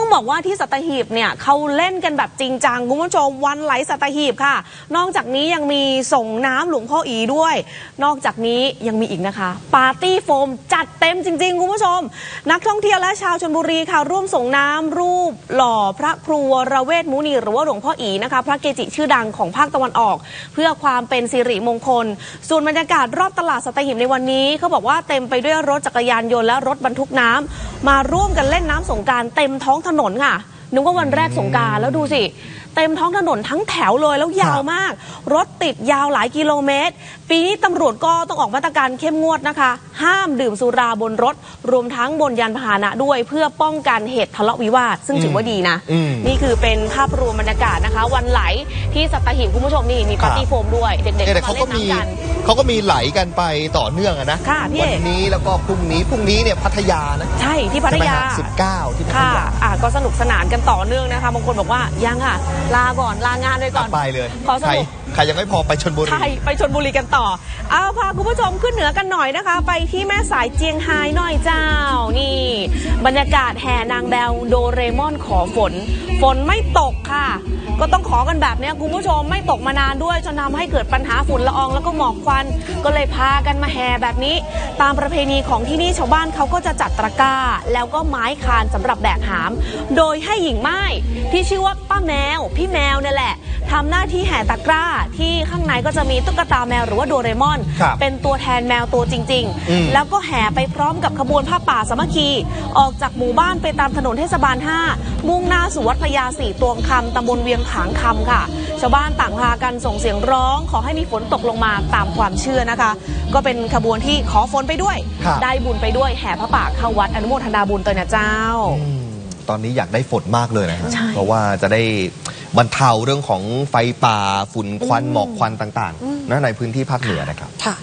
ต้องบอกว่าที่สัตหีบเนี่ยเขาเล่นกันแบบจริงจังคุณผู้ชมวันไหลสัตหีบค่ะ นอกจากนี้ยังมีส่งน้ำหลวงพ่ออีด้วย นอกจากนี้ยังมีอีกนะคะ ปาร์ตี้โฟมจัดเต็มจริง ๆ คุณผู้ชม นักท่องเที่ยวและชาวชนบุรีค่ะ ร่วมส่งน้ำรูป หล่อพระครูวรเวทมุนีหรือว่าหลวงพ่ออีนะคะ พระเกจิชื่อดังของภาคตะวันออก เพื่อความเป็นสิริมงคล ส่วนบรรยากาศรอบตลาดสัตหีบในวันนี้เขาบอกว่าเต็มไปด้วยรถจักรยานยนต์และรถบรรทุกน้ำมาร่วมกันเล่นน้ำสงการเต็มท้องถนนค่ะ นึกว่าวันแรกสงกรารแล้วดูสิ เต็มท้องถนนทั้งแถวเลยแล้วยาวมาก รถติดยาวหลายกิโลเมตร ปีนี้ตำรวจก็ต้องออกมาตรการเข้มงวดนะคะ ห้ามดื่มสุราบนรถ รวมทั้งบนยานพาหนะด้วยเพื่อป้องกันเหตุทะเลาะวิวาท ซึ่งถือว่าดีนะ อืม นี่คือเป็นภาพรวมบรรยากาศนะคะ วันไหลที่สัตหีบคุณผู้ชมนี่มีปาร์ตี้โฟมด้วยเด็กเนี่ยๆแต่มาเขาเล่ก็นมีน้ำกัน เขาก็มีไหลกันไปต่อเนื่องอะนะค่ะพี่ วัเอกนี้แล้วก็พรุ่งนี้พรุ่งนี้เนี่ยพัทยานะใช่ที่พัทยาสิบเก้าที่พัทค่ะยา อะก็สนุกสนานกันต่อเนื่องนะคะ บางคนบอกว่ายังค่ะ ลาก่อนลางานไปก่อนไปเลยขอสใครรุปใครยังไม่พอไปชนบุรีใช่ไปชนบุรีกันต่อ เอาพาคุณผู้ชมขึ้นเหนือกันหน่อยนะคะ ไปที่แม่สายเจียงไฮ้หน่อยเจ้านี่ บรรยากาศแห่นางแบวโดเรมอนขอฝน ฝนไม่ตกค่ะ ก็ต้องขอกันแบบนี้คุณผู้ชมไม่ตกมานานด้วยจนทำให้เกิดปัญหาฝุ่นละอองแล้วก็หมอกควัน ก็เลยพากันมาแห่แบบนี้ ตามประเพณีของที่นี่ชาวบ้านเขาก็จะจัดตะกร้า แล้วก็ไม้คานสำหรับแบกหาม โดยให้หญิงไม้ที่ชื่อว่าป้าแมว พี่แมวเนี่ยแหละ ทำหน้าที่แห่ตะกร้าที่ข้างในก็จะมีตุ๊กตาแมวหรือว่าโดเรมอน ครับเป็นตัวแทนแมวตัวจริงอืมๆแล้วก็แห่ไปพร้อมกับขบวนผ้าป่าสามัคคี ออกจากหมู่บ้านไปตามถนนเทศบาล 5 มุ่งหน้าสู่วัดพญาสีตวงคำตำบลเวียงผางคำค่ะ ชาวบ้านต่างพากันส่งเสียงร้อง ขอให้มีฝนตกลงมาตามความเชื่อนะคะ ก็เป็นขบวนที่ขอฝนไปด้วย ครับ ได้บุญไปด้วยแห่พระป่าเข้าวัดอนุโมทนาบุญตัวนะเจ้า อืมตอนนี้อยากได้ฝนมากเลยนะฮะ ใช่ เพราะว่าจะได้ บรรเทาเรื่องของไฟป่าฝุ่นควันหมอกควันต่างๆนะในพื้นที่ภาคเหนือนะครับ ค่ะ